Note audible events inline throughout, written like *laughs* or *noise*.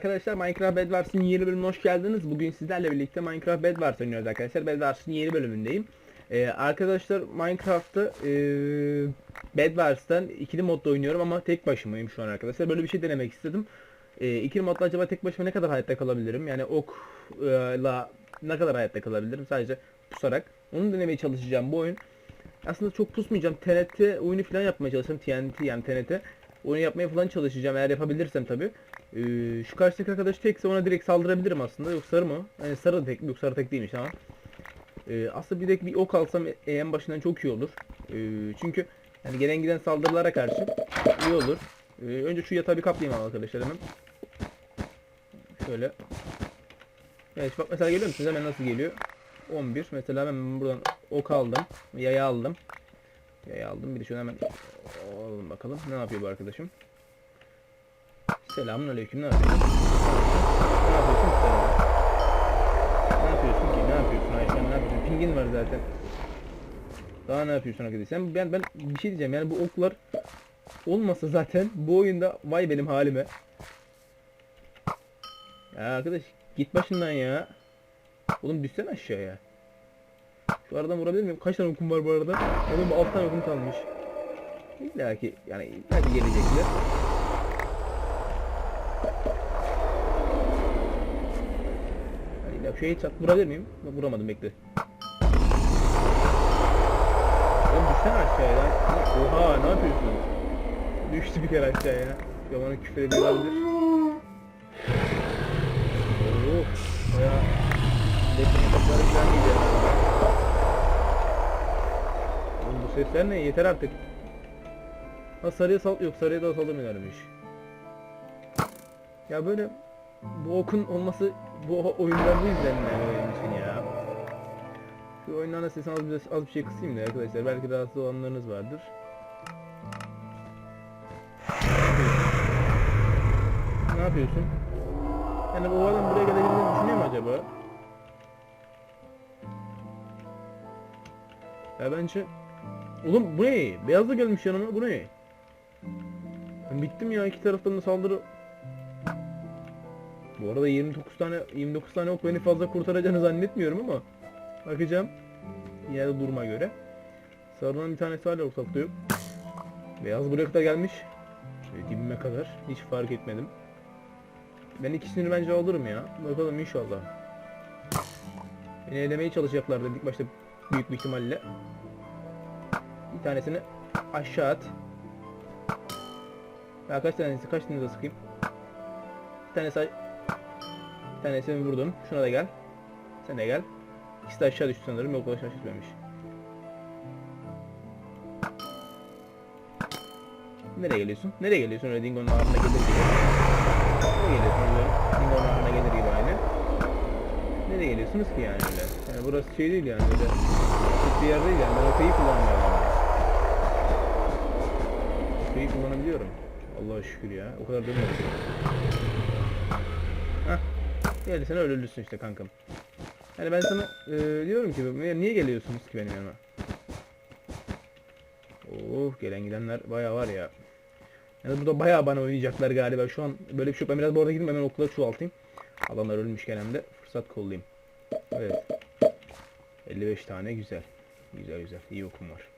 arkadaşlar Minecraft Bed Wars'ın yeni bölümüne hoş geldiniz. Bugün sizlerle birlikte Minecraft Bed Wars oynuyoruz arkadaşlar. Bed Wars'ın yeni bölümündeyim. Ee, arkadaşlar Minecraft'ta e, Bed Wars'tan ikili modda oynuyorum ama tek başımayım şu an arkadaşlar. Böyle bir şey denemek istedim. E, ikili modda acaba tek başıma ne kadar hayatta kalabilirim? Yani okla ne kadar hayatta kalabilirim sadece pusarak. Onu denemeye çalışacağım bu oyun. Aslında çok pusmayacağım. TNT oyunu falan yapmaya çalışacağım. TNT yani TNT. Oyunu yapmaya falan çalışacağım eğer yapabilirsem tabi. Ee, şu karşıdaki arkadaş tekse ona direkt saldırabilirim aslında. Yok sarı mı? Yani sarı tek, yok sarı tek değilmiş tamam. Ee, aslında bir de bir ok alsam e- en başından çok iyi olur. Ee, çünkü yani gelen giden saldırılara karşı iyi olur. Ee, önce şu yatağı bir kaplayayım arkadaşlar hemen. Şöyle. Evet bak mesela görüyor musunuz hemen nasıl geliyor? 11 mesela ben buradan ok aldım. Yaya aldım. Yaya aldım. Bir de şunu hemen alalım bakalım. Ne yapıyor bu arkadaşım? Selamun aleyküm. Ne yapıyorsun? Ne yapıyorsun? Ne yapıyorsun ki? Ne yapıyorsun Ayşen? Ne yapıyorsun? Pingin var zaten. Daha ne yapıyorsun arkadaş? Ben ben bir şey diyeceğim. Yani bu oklar olmasa zaten bu oyunda vay benim halime. Ya arkadaş git başından ya. Oğlum düşsene aşağıya. Şu aradan vurabilir miyim? Kaç tane okum var bu arada? Oğlum 6 tane okum kalmış. İlla ki yani illa ki gelecekler. Yani illa şeye çat vurabilir miyim? Yok, vuramadım bekle. Oğlum düşsene aşağıya lan. Oha ne yapıyorsun? Düştü bir kere aşağıya. Ya bana küfür ediyor olabilir. Oo, bayağı Defne yatakları falan gidiyor. Oğlum bu sesler ne? Yeter artık. Ha sarıya sal yok sarıya da saldırmıyorlarmış. Ya böyle bu okun olması bu oyundan bu yüzden benim için ya? Şu oyundan da sesini az bir, az bir şey kısayım da arkadaşlar belki rahatsız olanlarınız vardır. Ne yapıyorsun? Yani bu adam buraya gelebildiğini düşünüyor mu acaba? Ya bence... Oğlum bu ne? Beyaz da gelmiş yanıma bu ne? Ben bittim ya iki taraftan da saldırı... Bu arada 29 tane 29 tane ok beni fazla kurtaracağını zannetmiyorum ama bakacağım. Yine duruma göre. Sarının bir tanesi hala ortalıkta yok. Beyaz buraya kadar gelmiş. Şöyle dibime kadar. Hiç fark etmedim. Ben ikisini bence alırım ya. Bakalım inşallah. Beni elemeye çalışacaklar dedik başta büyük bir ihtimalle. Bir tanesini aşağı at. Ya kaç tanesi kaç tane de sıkayım. Bir tanesi bir tanesini vurdum. Şuna da gel. Sen de gel. İkisi de aşağı düştü sanırım. Yok aşağı düşmemiş. Nereye geliyorsun? Nereye geliyorsun öyle Dingo'nun ardına gelir gibi? Nereye geliyorsun öyle Dingo'nun ardına gelir gibi aynı? Nereye geliyorsunuz ki yani öyle? Yani burası şey değil yani öyle bir yer değil yani ben okey'i kullanmıyorum. Okey'i kullanabiliyorum. Allah'a şükür ya. O kadar dönmedim. Hah. Geldi sen öyle ölürsün işte kankam. Yani ben sana e, diyorum ki niye geliyorsunuz ki benim yanıma? Oh gelen gidenler bayağı var ya. Yani burada bayağı bana oynayacaklar galiba. Şu an böyle bir şey yok. Ben biraz bu arada gideyim hemen okula çoğaltayım. Adamlar ölmüşken hem de fırsat kollayayım. Evet. 55 tane güzel. Güzel güzel. İyi okum var.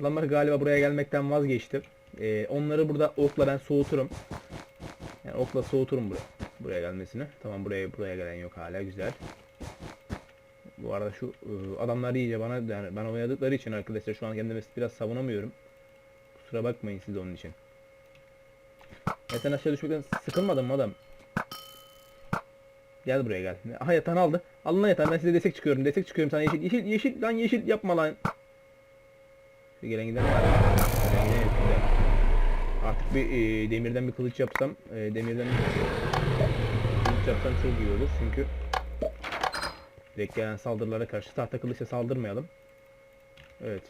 Adamlar galiba buraya gelmekten vazgeçti. Ee, onları burada okla ben soğuturum. Yani okla soğuturum buraya. Buraya gelmesini. Tamam buraya buraya gelen yok hala güzel. Bu arada şu e, adamlar iyice bana yani bana oynadıkları için arkadaşlar şu an kendimi biraz savunamıyorum. Kusura bakmayın siz onun için. Ya sen aşağı düşmekten sıkılmadın mı adam? Gel buraya gel. Aha yatağını aldı. Alın lan yatağını ben size destek çıkıyorum. Destek çıkıyorum sana yeşil. Yeşil yeşil lan yeşil yapma lan. Bir gelen giden var. Gelen giden yok, güzel. Artık bir e, demirden bir kılıç yapsam, e, demirden bir kılıç yapsam çok iyi olur çünkü direkt gelen saldırılara karşı tahta kılıçla saldırmayalım. Evet.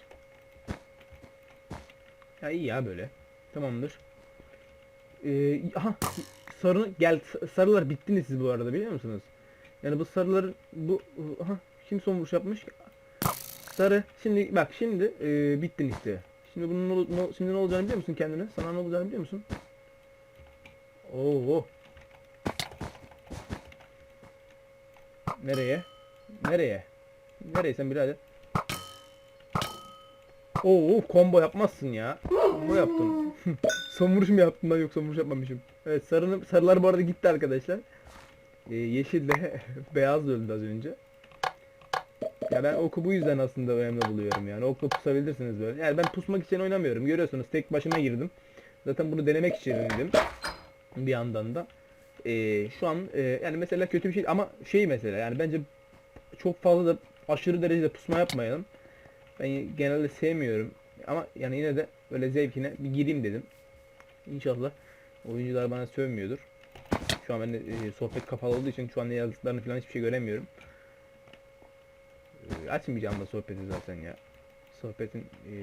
Ya iyi ya böyle. Tamamdır. Ee, aha sarı gel sarılar bittiniz siz bu arada biliyor musunuz? Yani bu sarıların bu aha kim son vuruş yapmış? Sarı şimdi bak şimdi e, bittin işte. Şimdi bunun ne, şimdi ne olacağını biliyor musun kendine? Sana ne olacağını biliyor musun? Oo. Nereye? Nereye? Nereye sen birader? Oo, combo yapmazsın ya. Combo yaptın. *laughs* son vuruş mu yaptım ben yoksa vuruş yapmamışım. Evet sarının, sarılar bu arada gitti arkadaşlar. Ee, yeşil de *laughs* beyaz öldü az önce. Ya ben oku bu yüzden aslında önemli buluyorum yani. Okla pusabilirsiniz böyle. Yani ben pusmak için oynamıyorum. Görüyorsunuz tek başıma girdim. Zaten bunu denemek için dedim. Bir yandan da. Ee, şu an e, yani mesela kötü bir şey ama şey mesela yani bence çok fazla da aşırı derecede pusma yapmayalım. Ben genelde sevmiyorum. Ama yani yine de böyle zevkine bir gireyim dedim. İnşallah oyuncular bana sövmüyordur. Şu an ben de e, sohbet kapalı olduğu için şu an ne yazdıklarını falan hiçbir şey göremiyorum. Açmayacağım da sohbeti zaten ya. Sohbetin e,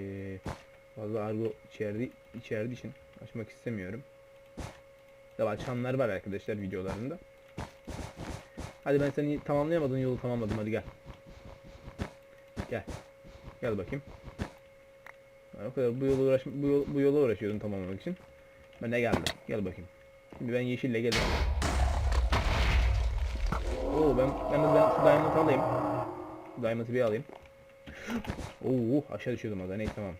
fazla argo içerdiği, içerdiği için açmak istemiyorum. Tabi açanlar var arkadaşlar videolarında. Hadi ben seni tamamlayamadığın yolu tamamladım hadi gel. Gel. Gel bakayım. Ben o kadar bu yola uğraş bu, yol, bu yola uğraşıyordum tamamlamak için. Ben de geldim. Gel bakayım. Şimdi ben yeşille geldim. Oo ben ben de ben şu diamond alayım. Diamond'ı bir alayım. Oo aşağı düşüyordum daha. Neyse tamam.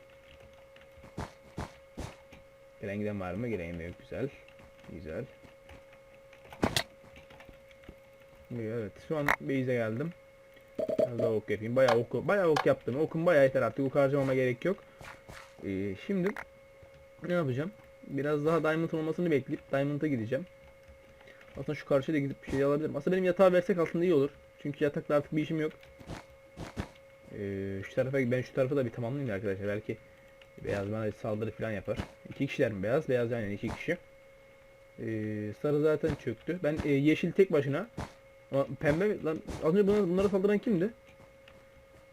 Gelen giden var mı? Gelen de yok. Güzel. Güzel. Evet. Şu an base'e geldim. Biraz daha ok yapayım. Bayağı ok, bayağı ok yaptım. Okum bayağı yeter artık. Ok harcamama gerek yok. Ee, şimdi ne yapacağım? Biraz daha diamond olmasını bekleyip diamond'a gideceğim. Aslında şu karşıya da gidip bir şey alabilirim. Aslında benim yatağı versek aslında iyi olur. Çünkü yatakla artık bir işim yok. Ee, şu tarafa ben şu tarafa da bir tamamlayayım arkadaşlar. Belki beyaz bana saldırı falan yapar. İki kişiler mi beyaz? Beyaz yani iki kişi. Ee, sarı zaten çöktü. Ben e, yeşil tek başına ama pembe lan az önce buna, bunlara saldıran kimdi?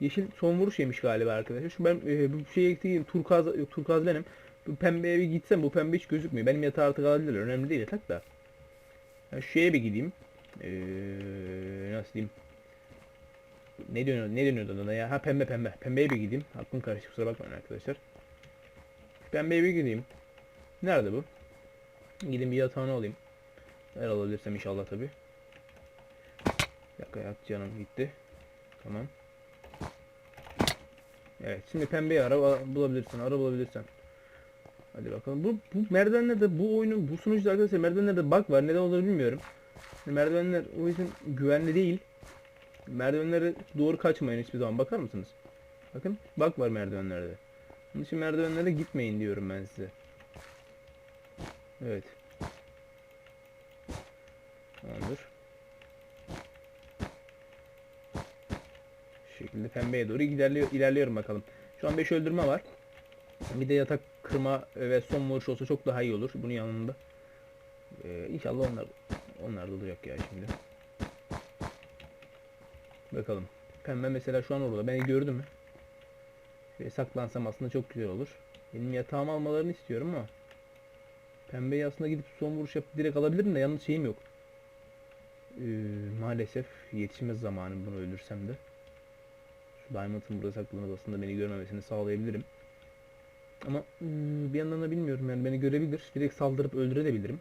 Yeşil son vuruş yemiş galiba arkadaşlar. Şu ben e, bu şeye gittiğim turkuaz yok turkuaz benim. Bu pembeye bir gitsem bu pembe hiç gözükmüyor. Benim yatağı artık alabilirler. Önemli değil yatak da. Yani şeye bir gideyim. Ee, nasıl diyeyim? Ne dönüyor? Ne dönüyordu ona ya? Ha pembe pembe. Pembeye bir gideyim. Aklım karıştı kusura bakmayın arkadaşlar. Pembeye bir gideyim. Nerede bu? Gideyim bir yatağını alayım. Eğer alabilirsem inşallah tabi. Dakika yat canım gitti. Tamam. Evet şimdi pembeyi ara bulabilirsin. Ara bulabilirsen. Hadi bakalım. Bu, bu merdivenlerde bu oyunun bu sunucuda arkadaşlar merdivenlerde bug var. Neden olduğunu bilmiyorum. Merdivenler o yüzden güvenli değil. Merdivenlere doğru kaçmayın hiçbir zaman. Bakar mısınız? Bakın bug var merdivenlerde. Onun için merdivenlere gitmeyin diyorum ben size. Evet. Tamamdır. Şu şekilde pembeye doğru ilerliyor, ilerliyorum bakalım. Şu an 5 öldürme var. Bir de yatak kırma ve son vuruş olsa çok daha iyi olur bunun yanında. Ee, inşallah onlar onlar da olacak ya şimdi. Bakalım. Pembe mesela şu an orada. Beni gördü mü? Şöyle saklansam aslında çok güzel olur. Benim yatağımı almalarını istiyorum ama Pembeyi aslında gidip son vuruş yapıp direkt alabilirim de yalnız şeyim yok. Ee, maalesef yetişmez zamanım bunu öldürsem de. Şu Diamond'ın burada saklanıp aslında beni görmemesini sağlayabilirim. Ama ıı, bir yandan da bilmiyorum yani beni görebilir. Direkt saldırıp öldürebilirim.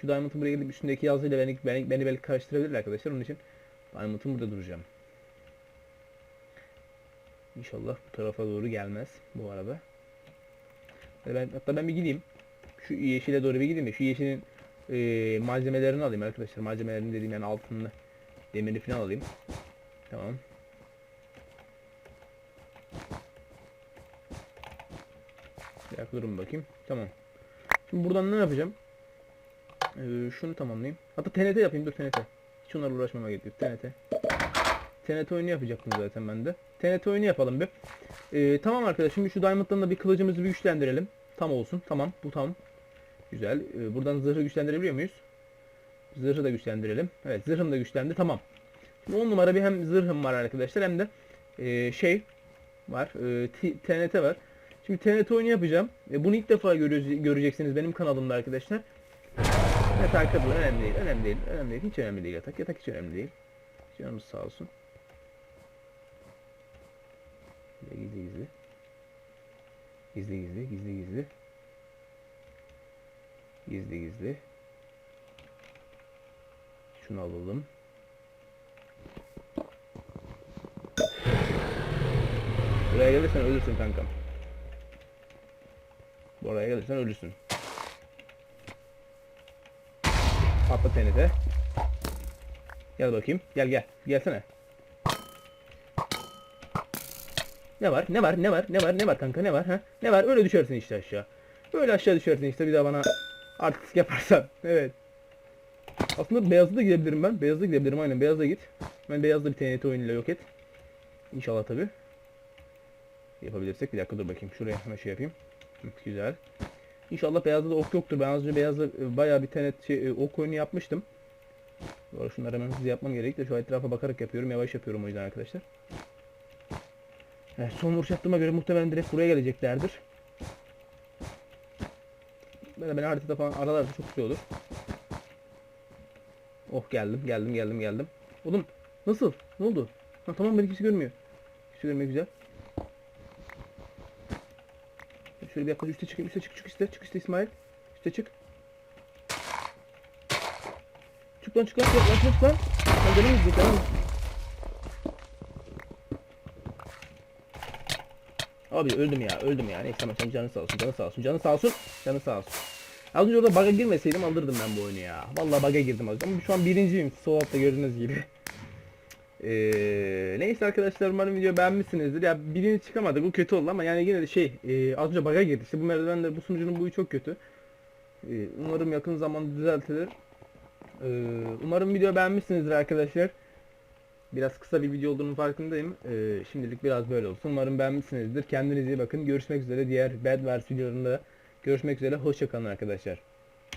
Şu Diamond'ın buraya gelip üstündeki yazıyla beni, beni, beni belki karıştırabilir arkadaşlar. Onun için Diamond'ın burada duracağım. İnşallah bu tarafa doğru gelmez bu araba. Ben, hatta ben bir gideyim. Şu yeşile doğru bir gideyim de şu yeşilin e, malzemelerini alayım arkadaşlar. Malzemelerini dediğim yani altını, demiri falan alayım. Tamam. Bir durun bakayım. Tamam. Şimdi buradan ne yapacağım? Ee, şunu tamamlayayım. Hatta TNT yapayım dur TNT. Hiç onlarla uğraşmama gerek yok. TNT. TNT oyunu yapacaktım zaten ben de. TNT oyunu yapalım bir. Ee, tamam arkadaşlar şimdi şu Diamond'dan da bir kılıcımızı bir güçlendirelim. Tam olsun. Tamam. Bu tam. Güzel. Ee, buradan zırhı güçlendirebiliyor muyuz? Zırhı da güçlendirelim. Evet zırhım da güçlendi. Tamam. Şimdi 10 numara bir hem zırhım var arkadaşlar hem de e, şey var. E, TNT var. Şimdi TNT oyunu yapacağım. E, bunu ilk defa göre göreceksiniz benim kanalımda arkadaşlar. Yatak kadın önemli değil. Önemli değil. Önemli değil. Hiç önemli değil yatak. Yatak hiç önemli değil. Canımız sağ olsun. Gizli gizli. Gizli gizli gizli gizli. Gizli gizli. Şunu alalım. Buraya gelirsen ölürsün kankam. Buraya gelirsen ölürsün. Patla TNT. Gel bakayım. Gel gel. Gelsene. Ne var? Ne var? Ne var? Ne var? Ne var kanka? Ne var? Ha? Ne var? Öyle düşersin işte aşağı. Böyle aşağı düşersin işte bir daha bana artistik yaparsan. *laughs* Evet. Aslında beyazda da gidebilirim ben. Beyazda gidebilirim aynen. Beyazda git. Ben beyazda bir TNT oyunuyla yok et. İnşallah tabi. Yapabilirsek bir dakika dur bakayım. Şuraya hemen şey yapayım. Güzel. İnşallah beyazda da ok yoktur. Ben az önce beyazda e, bayağı bir TNT şey, e, ok oyunu yapmıştım. Arada şunları hemen hızlı yapmam gerek de şu etrafa bakarak yapıyorum. Yavaş yapıyorum o yüzden arkadaşlar. Evet, son vuruş yaptığıma göre muhtemelen direkt buraya geleceklerdir. Böyle beni haritada falan aralarsa çok güzel olur. Oh geldim geldim geldim geldim. Oğlum nasıl? Ne oldu? Ha, tamam beni kimse görmüyor. Kimse görmüyor güzel. Şöyle bir yaklaş üste çıkayım üste çık çık üste çık üste İsmail. Üste çık. Çık lan çık lan çık lan çık lan. Lan canım gidecek canım. Abi öldüm ya öldüm ya. Neyse tamam sen canın sağ olsun canın sağ olsun canın sağ olsun canın sağ olsun. Az önce orada bug'a girmeseydim alırdım ben bu oyunu ya. Vallahi bug'a girdim az önce. ama şu an birinciyim. Sol altta gördüğünüz gibi. Ee, neyse arkadaşlar umarım video beğenmişsinizdir. Ya birinci çıkamadık bu kötü oldu ama yani yine de şey e, az önce bug'a girdi. İşte bu merdivenler bu sunucunun buyu çok kötü. Ee, umarım yakın zamanda düzeltilir. Ee, umarım video beğenmişsinizdir arkadaşlar. Biraz kısa bir video olduğunun farkındayım. Ee, şimdilik biraz böyle olsun. Umarım beğenmişsinizdir. Kendinize iyi bakın. Görüşmek üzere diğer Bad Wars videolarında görüşmek üzere. Hoşçakalın arkadaşlar.